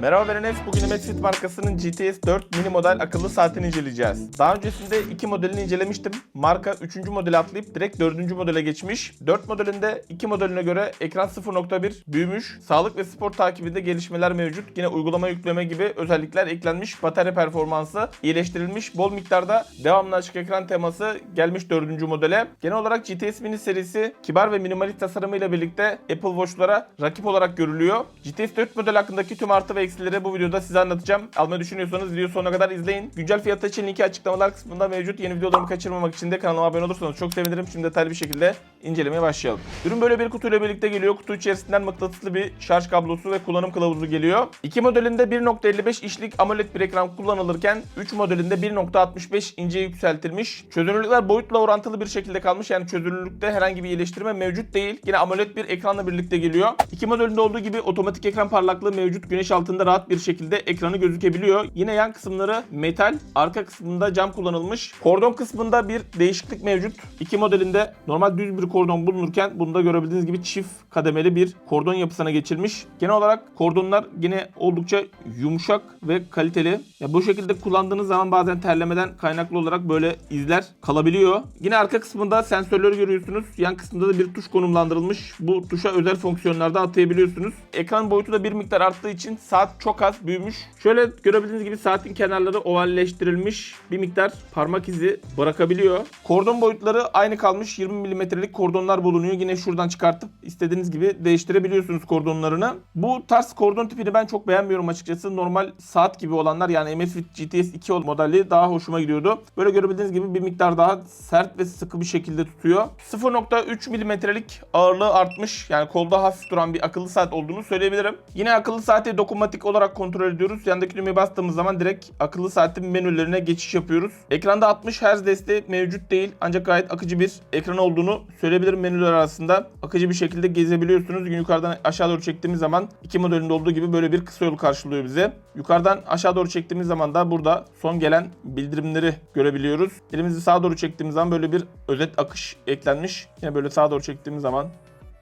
Merhaba ben Enes. Bugün Amazfit markasının GTS 4 mini model akıllı saatini inceleyeceğiz. Daha öncesinde iki modelini incelemiştim. Marka 3. modeli atlayıp direkt 4. modele geçmiş. 4 modelinde 2 modeline göre ekran 0.1 büyümüş. Sağlık ve spor takibinde gelişmeler mevcut. Yine uygulama yükleme gibi özellikler eklenmiş. Batarya performansı iyileştirilmiş. Bol miktarda devamlı açık ekran teması gelmiş 4. modele. Genel olarak GTS mini serisi kibar ve minimalist tasarımıyla birlikte Apple Watch'lara rakip olarak görülüyor. GTS 4 model hakkındaki tüm artı ve eksileri bu videoda size anlatacağım. Almayı düşünüyorsanız video sonuna kadar izleyin. Güncel fiyatı için linki açıklamalar kısmında mevcut. Yeni videolarımı kaçırmamak için de kanalıma abone olursanız çok sevinirim. Şimdi detaylı bir şekilde incelemeye başlayalım. Ürün böyle bir kutuyla birlikte geliyor. Kutu içerisinden mıknatıslı bir şarj kablosu ve kullanım kılavuzu geliyor. İki modelinde 1.55 inçlik AMOLED bir ekran kullanılırken 3 modelinde 1.65 ince yükseltilmiş. Çözünürlükler boyutla orantılı bir şekilde kalmış. Yani çözünürlükte herhangi bir iyileştirme mevcut değil. Yine AMOLED bir ekranla birlikte geliyor. İki modelinde olduğu gibi otomatik ekran parlaklığı mevcut. Güneş altında rahat bir şekilde ekranı gözükebiliyor. Yine yan kısımları metal, arka kısmında cam kullanılmış. Kordon kısmında bir değişiklik mevcut. İki modelinde normal düz bir kordon bulunurken bunda görebildiğiniz gibi çift kademeli bir kordon yapısına geçilmiş. Genel olarak kordonlar yine oldukça yumuşak ve kaliteli. Ya bu şekilde kullandığınız zaman bazen terlemeden kaynaklı olarak böyle izler kalabiliyor. Yine arka kısmında sensörleri görüyorsunuz. Yan kısmında da bir tuş konumlandırılmış. Bu tuşa özel fonksiyonlarda atayabiliyorsunuz. Ekran boyutu da bir miktar arttığı için saat çok az büyümüş. Şöyle görebildiğiniz gibi saatin kenarları ovalleştirilmiş. Bir miktar parmak izi bırakabiliyor. Kordon boyutları aynı kalmış. 20 milimetrelik kordonlar bulunuyor. Yine şuradan çıkartıp istediğiniz gibi değiştirebiliyorsunuz kordonlarını. Bu tarz kordon tipini ben çok beğenmiyorum açıkçası. Normal saat gibi olanlar yani Amazfit GTS 2 modeli daha hoşuma gidiyordu. Böyle görebildiğiniz gibi bir miktar daha sert ve sıkı bir şekilde tutuyor. 0.3 milimetrelik ağırlığı artmış. Yani kolda hafif duran bir akıllı saat olduğunu söyleyebilirim. Yine akıllı saati dokunmatik olarak kontrol ediyoruz. Yandaki düğmeye bastığımız zaman direkt akıllı saatin menülerine geçiş yapıyoruz. Ekranda 60 Hz desteği mevcut değil. Ancak gayet akıcı bir ekran olduğunu söyleyebilirim menüler arasında. Akıcı bir şekilde gezebiliyorsunuz. Yukarıdan aşağı doğru çektiğimiz zaman iki modelinde olduğu gibi böyle bir kısa yol karşılıyor bize. Yukarıdan aşağı doğru çektiğimiz zaman da burada son gelen bildirimleri görebiliyoruz. Elimizi sağa doğru çektiğimiz zaman böyle bir özet akış eklenmiş. Yine böyle sağa doğru çektiğimiz zaman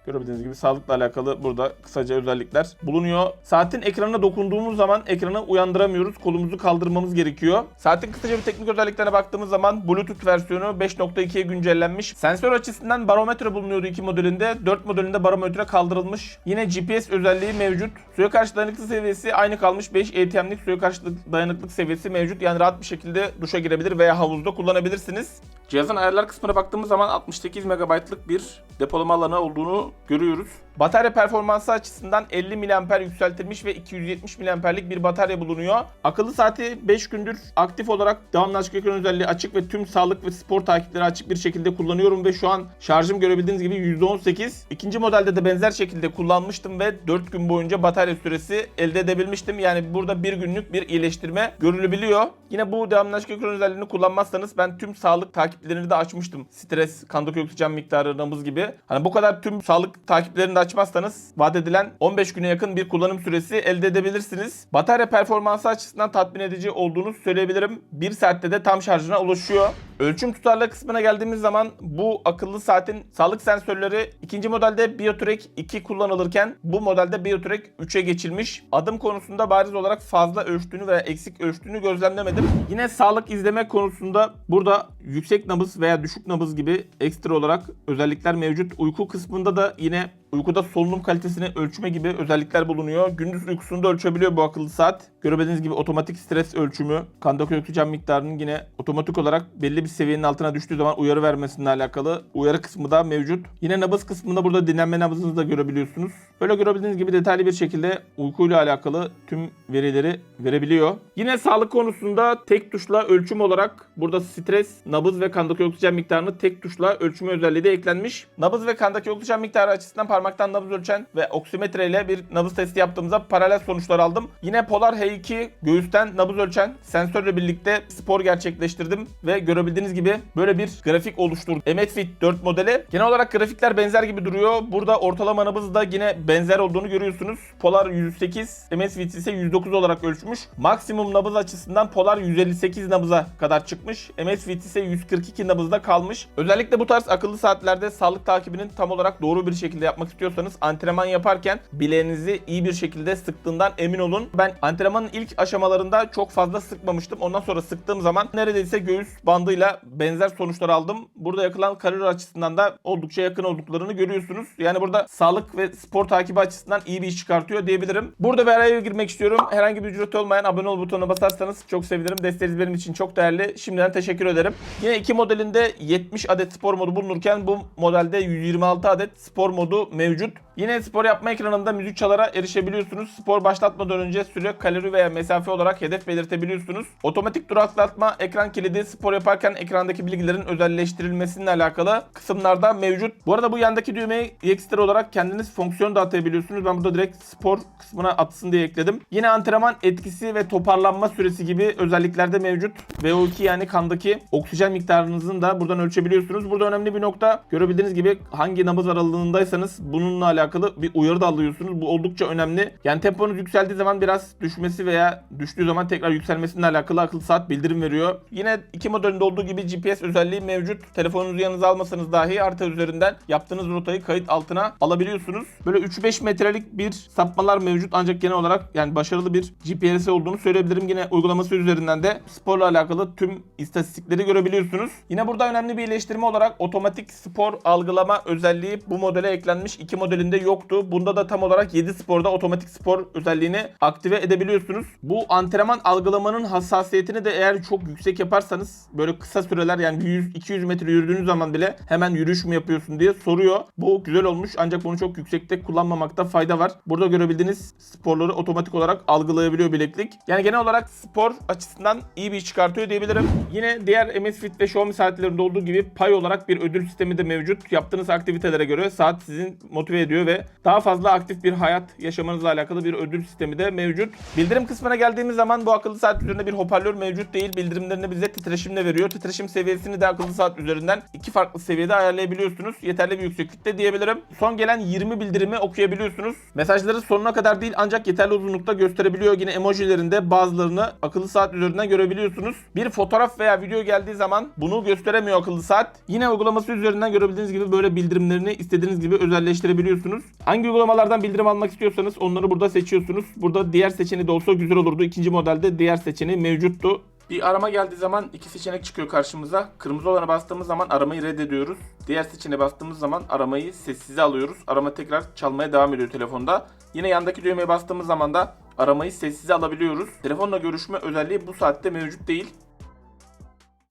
Görebildiğiniz gibi sağlıkla alakalı burada kısaca özellikler bulunuyor. Saatin ekranına dokunduğumuz zaman ekranı uyandıramıyoruz. Kolumuzu kaldırmamız gerekiyor. Saatin kısaca bir teknik özelliklerine baktığımız zaman Bluetooth versiyonu 5.2'ye güncellenmiş. Sensör açısından barometre bulunuyordu iki modelinde. 4 modelinde barometre kaldırılmış. Yine GPS özelliği mevcut. Suya karşı dayanıklık seviyesi aynı kalmış. 5 ATM'lik suya karşı dayanıklık seviyesi mevcut. Yani rahat bir şekilde duşa girebilir veya havuzda kullanabilirsiniz. Cihazın ayarlar kısmına baktığımız zaman 68 MB'lık bir depolama alanı olduğunu görüyoruz. Batarya performansı açısından 50 mAh yükseltilmiş ve 270 mAh'lik bir batarya bulunuyor. Akıllı saati 5 gündür aktif olarak devamlı açık ekran özelliği açık ve tüm sağlık ve spor takipleri açık bir şekilde kullanıyorum ve şu an şarjım görebildiğiniz gibi %18. İkinci modelde de benzer şekilde kullanmıştım ve 4 gün boyunca batarya süresi elde edebilmiştim. Yani burada bir günlük bir iyileştirme görülebiliyor. Yine bu devamlı açık ekran özelliğini kullanmazsanız ben tüm sağlık takiplerini de açmıştım. Stres, kandaki oksijen miktarı, nabız gibi. Hani bu kadar tüm sağlık takiplerini de açmazsanız vaat edilen 15 güne yakın bir kullanım süresi elde edebilirsiniz. Batarya performansı açısından tatmin edici olduğunu söyleyebilirim. 1 saatte de tam şarjına ulaşıyor. Ölçüm tutarlı kısmına geldiğimiz zaman bu akıllı saatin sağlık sensörleri ikinci modelde BioTrack 2 kullanılırken bu modelde BioTrack 3'e geçilmiş. Adım konusunda bariz olarak fazla ölçtüğünü veya eksik ölçtüğünü gözlemlemedim. Yine sağlık izleme konusunda burada yüksek nabız veya düşük nabız gibi ekstra olarak özellikler mevcut. Uyku kısmında da yine Uykuda solunum kalitesini ölçme gibi özellikler bulunuyor. Gündüz uykusunu da ölçebiliyor bu akıllı saat. Görebildiğiniz gibi otomatik stres ölçümü, kandaki oksijen miktarının yine otomatik olarak belli bir seviyenin altına düştüğü zaman uyarı vermesiyle alakalı uyarı kısmı da mevcut. Yine nabız kısmında burada dinlenme nabzınızı da görebiliyorsunuz. Böyle görebildiğiniz gibi detaylı bir şekilde uykuyla alakalı tüm verileri verebiliyor. Yine sağlık konusunda tek tuşla ölçüm olarak burada stres, nabız ve kandaki oksijen miktarını tek tuşla ölçme özelliği de eklenmiş. Nabız ve kandaki oksijen miktarı açısından parmaktan nabız ölçen ve oksimetre ile bir nabız testi yaptığımızda paralel sonuçlar aldım. Yine Polar H2 göğüsten nabız ölçen sensörle birlikte spor gerçekleştirdim ve görebildiğiniz gibi böyle bir grafik oluşturdu. Amazfit 4 modeli. Genel olarak grafikler benzer gibi duruyor. Burada ortalama nabız da yine benzer olduğunu görüyorsunuz. Polar 108, Amazfit ise 109 olarak ölçmüş. Maksimum nabız açısından Polar 158 nabıza kadar çıkmış. Amazfit ise 142 nabızda kalmış. Özellikle bu tarz akıllı saatlerde sağlık takibinin tam olarak doğru bir şekilde yapmak istiyorsanız antrenman yaparken bileğinizi iyi bir şekilde sıktığından emin olun. Ben antrenmanın ilk aşamalarında çok fazla sıkmamıştım. Ondan sonra sıktığım zaman neredeyse göğüs bandıyla benzer sonuçlar aldım. Burada yakılan kalori açısından da oldukça yakın olduklarını görüyorsunuz. Yani burada sağlık ve spor takibi açısından iyi bir iş çıkartıyor diyebilirim. Burada bir araya girmek istiyorum. Herhangi bir ücreti olmayan abone ol butonuna basarsanız çok sevinirim. Desteğiniz benim için çok değerli. Şimdiden teşekkür ederim. Yine iki modelinde 70 adet spor modu bulunurken bu modelde 126 adet spor modu mevcut. Yine spor yapma ekranında müzik çalara erişebiliyorsunuz. Spor başlatmadan önce süre, kalori veya mesafe olarak hedef belirtebiliyorsunuz. Otomatik duraklatma, ekran kilidi spor yaparken ekrandaki bilgilerin özelleştirilmesiyle alakalı kısımlarda mevcut. Bu arada bu yandaki düğmeyi ekstra olarak kendiniz fonksiyon da atayabiliyorsunuz. Ben burada direkt spor kısmına atsın diye ekledim. Yine antrenman etkisi ve toparlanma süresi gibi özelliklerde mevcut. VO2 yani kandaki oksijen miktarınızın da buradan ölçebiliyorsunuz. Burada önemli bir nokta görebildiğiniz gibi hangi nabız aralığındaysanız bununla alakalı bir uyarı da alıyorsunuz. Bu oldukça önemli. Yani temponuz yükseldiği zaman biraz düşmesi veya düştüğü zaman tekrar yükselmesiyle alakalı akıllı saat bildirim veriyor. Yine iki modelinde olduğu gibi GPS özelliği mevcut. Telefonunuzu yanınıza almasanız dahi harita üzerinden yaptığınız rotayı kayıt altına alabiliyorsunuz. Böyle 3-5 metrelik bir sapmalar mevcut ancak genel olarak yani başarılı bir GPS olduğunu söyleyebilirim. Yine uygulaması üzerinden de sporla alakalı tüm istatistikleri görebiliyorsunuz. Yine burada önemli bir iyileştirme olarak otomatik spor algılama özelliği bu modele eklenmiş. İki modelinde yoktu. Bunda da tam olarak 7 sporda otomatik spor özelliğini aktive edebiliyorsunuz. Bu antrenman algılamanın hassasiyetini de eğer çok yüksek yaparsanız böyle kısa süreler yani 100-200 metre yürüdüğünüz zaman bile hemen yürüyüş mü yapıyorsun diye soruyor. Bu güzel olmuş ancak bunu çok yüksekte kullanmamakta fayda var. Burada görebildiğiniz sporları otomatik olarak algılayabiliyor bileklik. Yani genel olarak spor açısından iyi bir iş çıkartıyor diyebilirim. Yine diğer Amazfit ve Xiaomi saatlerinde olduğu gibi pay olarak bir ödül sistemi de mevcut. Yaptığınız aktivitelere göre saat sizin motive ediyor ve daha fazla aktif bir hayat yaşamanızla alakalı bir ödül sistemi de mevcut. Bildirim kısmına geldiğimiz zaman bu akıllı saat üzerinde bir hoparlör mevcut değil. Bildirimlerini bize titreşimle veriyor. Titreşim seviyesini de akıllı saat üzerinden iki farklı seviyede ayarlayabiliyorsunuz. Yeterli bir yükseklikte diyebilirim. Son gelen 20 bildirimi okuyabiliyorsunuz. Mesajları sonuna kadar değil ancak yeterli uzunlukta gösterebiliyor. Yine emojilerinde bazılarını akıllı saat üzerinden görebiliyorsunuz. Bir fotoğraf veya video geldiği zaman bunu gösteremiyor akıllı saat. Yine uygulaması üzerinden görebildiğiniz gibi böyle bildirimlerini istediğiniz gibi özelleştirebiliyorsunuz. Hangi uygulamalardan bildirim almak istiyorsanız onları burada seçiyorsunuz. Burada diğer seçeneği de olsa güzel olurdu. İkinci modelde diğer seçeneği mevcuttu. Bir arama geldiği zaman iki seçenek çıkıyor karşımıza. Kırmızı olana bastığımız zaman aramayı reddediyoruz. Diğer seçeneğe bastığımız zaman aramayı sessize alıyoruz. Arama tekrar çalmaya devam ediyor telefonda. Yine yandaki düğmeye bastığımız zaman da aramayı sessize alabiliyoruz. Telefonla görüşme özelliği bu saatte mevcut değil.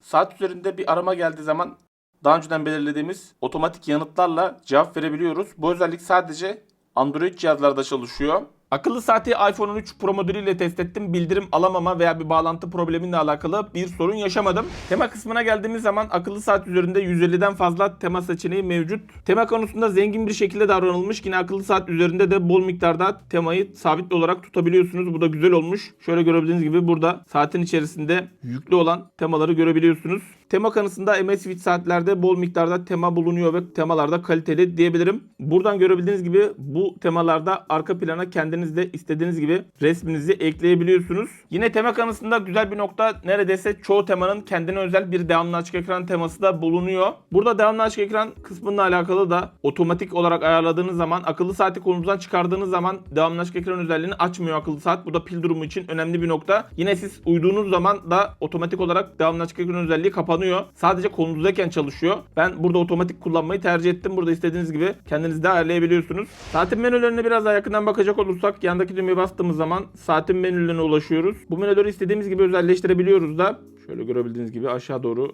Saat üzerinde bir arama geldiği zaman daha önceden belirlediğimiz otomatik yanıtlarla cevap verebiliyoruz. Bu özellik sadece Android cihazlarda çalışıyor. Akıllı saati iPhone 13 Pro modeliyle test ettim. Bildirim alamama veya bir bağlantı probleminle alakalı bir sorun yaşamadım. Tema kısmına geldiğimiz zaman akıllı saat üzerinde 150'den fazla tema seçeneği mevcut. Tema konusunda zengin bir şekilde davranılmış. Yine akıllı saat üzerinde de bol miktarda temayı sabit olarak tutabiliyorsunuz. Bu da güzel olmuş. Şöyle görebildiğiniz gibi burada saatin içerisinde yüklü olan temaları görebiliyorsunuz. Tema kanısında Amazfit saatlerde bol miktarda tema bulunuyor ve temalarda kaliteli diyebilirim. Buradan görebildiğiniz gibi bu temalarda arka plana kendiniz de istediğiniz gibi resminizi ekleyebiliyorsunuz. Yine tema kanısında güzel bir nokta neredeyse çoğu temanın kendine özel bir devamlı açık ekran teması da bulunuyor. Burada devamlı açık ekran kısmıyla alakalı da otomatik olarak ayarladığınız zaman akıllı saati kolunuzdan çıkardığınız zaman devamlı açık ekran özelliğini açmıyor akıllı saat. Bu da pil durumu için önemli bir nokta. Yine siz uyduğunuz zaman da otomatik olarak devamlı açık ekran özelliği kapanıyor. Sadece kolunuzdayken çalışıyor. Ben burada otomatik kullanmayı tercih ettim. Burada istediğiniz gibi kendiniz de ayarlayabiliyorsunuz. Saatin menülerine biraz daha yakından bakacak olursak yandaki düğmeye bastığımız zaman saatin menülerine ulaşıyoruz. Bu menüleri istediğimiz gibi özelleştirebiliyoruz da. Şöyle görebildiğiniz gibi aşağı doğru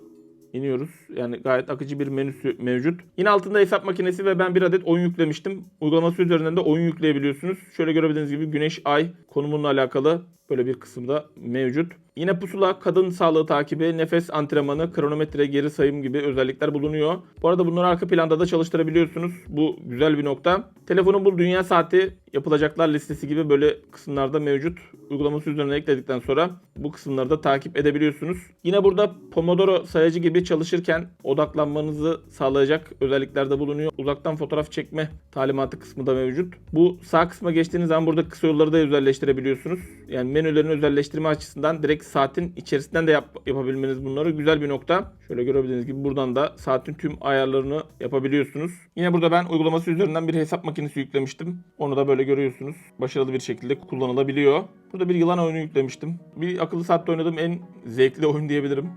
iniyoruz. Yani gayet akıcı bir menüsü mevcut. Yine altında hesap makinesi ve ben bir adet oyun yüklemiştim. Uygulaması üzerinden de oyun yükleyebiliyorsunuz. Şöyle görebildiğiniz gibi güneş ay konumunla alakalı böyle bir kısımda mevcut. Yine pusula, kadın sağlığı takibi, nefes antrenmanı, kronometre, geri sayım gibi özellikler bulunuyor. Bu arada bunları arka planda da çalıştırabiliyorsunuz. Bu güzel bir nokta. Telefonun bu dünya saati yapılacaklar listesi gibi böyle kısımlarda mevcut. Uygulaması üzerine ekledikten sonra bu kısımları da takip edebiliyorsunuz. Yine burada Pomodoro sayacı gibi çalışırken odaklanmanızı sağlayacak özellikler de bulunuyor. Uzaktan fotoğraf çekme talimatı kısmı da mevcut. Bu sağ kısma geçtiğiniz zaman burada kısa yolları da özelleştirebiliyorsunuz. Yani menülerin özelleştirme açısından direkt saatin içerisinden de yap- yapabilmeniz bunları güzel bir nokta. Şöyle görebildiğiniz gibi buradan da saatin tüm ayarlarını yapabiliyorsunuz. Yine burada ben uygulaması üzerinden bir hesap makinesi yüklemiştim. Onu da böyle görüyorsunuz. Başarılı bir şekilde kullanılabiliyor. Burada bir yılan oyunu yüklemiştim. Bir akıllı saatte oynadığım en zevkli oyun diyebilirim.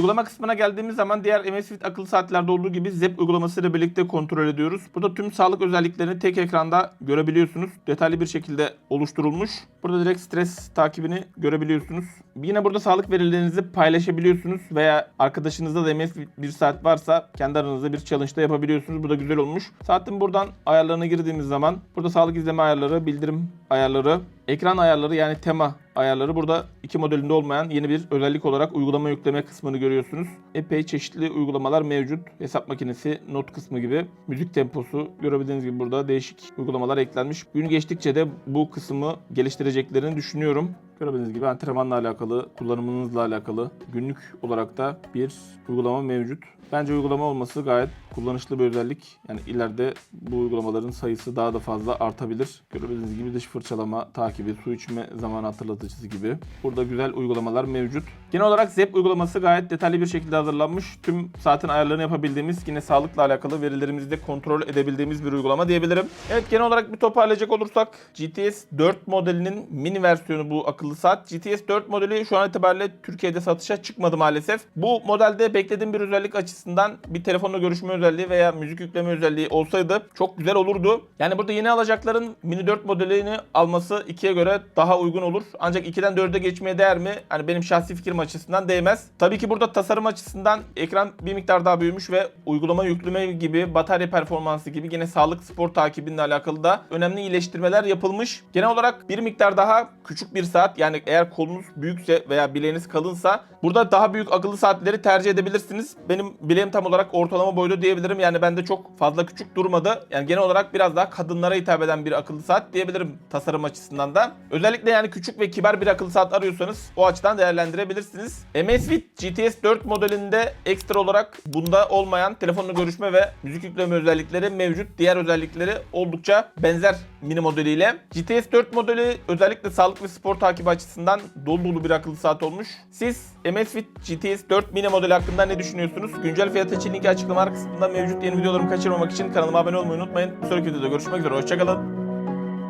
Uygulama kısmına geldiğimiz zaman diğer MSFit akıllı saatlerde olduğu gibi ZEP uygulamasıyla birlikte kontrol ediyoruz. Burada tüm sağlık özelliklerini tek ekranda görebiliyorsunuz. Detaylı bir şekilde oluşturulmuş. Burada direkt stres takibini görebiliyorsunuz. Yine burada sağlık verilerinizi paylaşabiliyorsunuz veya arkadaşınızda da MSFit bir saat varsa kendi aranızda bir challenge da yapabiliyorsunuz. Bu da güzel olmuş. Saatin buradan ayarlarına girdiğimiz zaman burada sağlık izleme ayarları, bildirim ayarları, ekran ayarları yani tema ayarları burada iki modelinde olmayan yeni bir özellik olarak uygulama yükleme kısmını görüyorsunuz. Epey çeşitli uygulamalar mevcut. Hesap makinesi, not kısmı gibi, müzik temposu görebildiğiniz gibi burada değişik uygulamalar eklenmiş. Gün geçtikçe de bu kısmı geliştireceklerini düşünüyorum. Görebildiğiniz gibi antrenmanla alakalı, kullanımınızla alakalı günlük olarak da bir uygulama mevcut. Bence uygulama olması gayet kullanışlı bir özellik. Yani ileride bu uygulamaların sayısı daha da fazla artabilir. Görebildiğiniz gibi dış fırçalama takibi, su içme zamanı hatırlatıcısı gibi. Burada güzel uygulamalar mevcut. Genel olarak ZEP uygulaması gayet detaylı bir şekilde hazırlanmış. Tüm saatin ayarlarını yapabildiğimiz, yine sağlıkla alakalı verilerimizi de kontrol edebildiğimiz bir uygulama diyebilirim. Evet genel olarak bir toparlayacak olursak GTS 4 modelinin mini versiyonu bu akıllı saat. GTS 4 modeli şu an itibariyle Türkiye'de satışa çıkmadı maalesef. Bu modelde beklediğim bir özellik açısından bir telefonla görüşme özelliği veya müzik yükleme özelliği olsaydı çok güzel olurdu. Yani burada yeni alacakların mini 4 modelini alması 2'ye göre daha uygun olur. Ancak 2'den 4'e geçmeye değer mi? Hani benim şahsi fikrim açısından değmez. Tabii ki burada tasarım açısından ekran bir miktar daha büyümüş ve uygulama yükleme gibi, batarya performansı gibi yine sağlık spor takibinle alakalı da önemli iyileştirmeler yapılmış. Genel olarak bir miktar daha küçük bir saat yani eğer kolunuz büyükse veya bileğiniz kalınsa burada daha büyük akıllı saatleri tercih edebilirsiniz. Benim bileğim tam olarak ortalama boyda diyebilirim. Yani bende çok fazla küçük durmadı. Yani genel olarak biraz daha kadınlara hitap eden bir akıllı saat diyebilirim tasarım açısından da. Özellikle yani küçük ve kibar bir akıllı saat arıyorsanız o açıdan değerlendirebilirsiniz. Amazfit GTS 4 modelinde ekstra olarak bunda olmayan telefonla görüşme ve müzik yükleme özellikleri mevcut. Diğer özellikleri oldukça benzer mini modeliyle. GTS 4 modeli özellikle sağlık ve spor takibi açısından dolu dolu bir akıllı saat olmuş. Siz Amazfit GTS 4 mini modeli hakkında ne düşünüyorsunuz? Güncel fiyat için linki açıklama kısmında mevcut yeni videolarımı kaçırmamak için kanalıma abone olmayı unutmayın. Bir sonraki videoda görüşmek üzere. Hoşçakalın.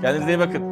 Kendinize iyi bakın.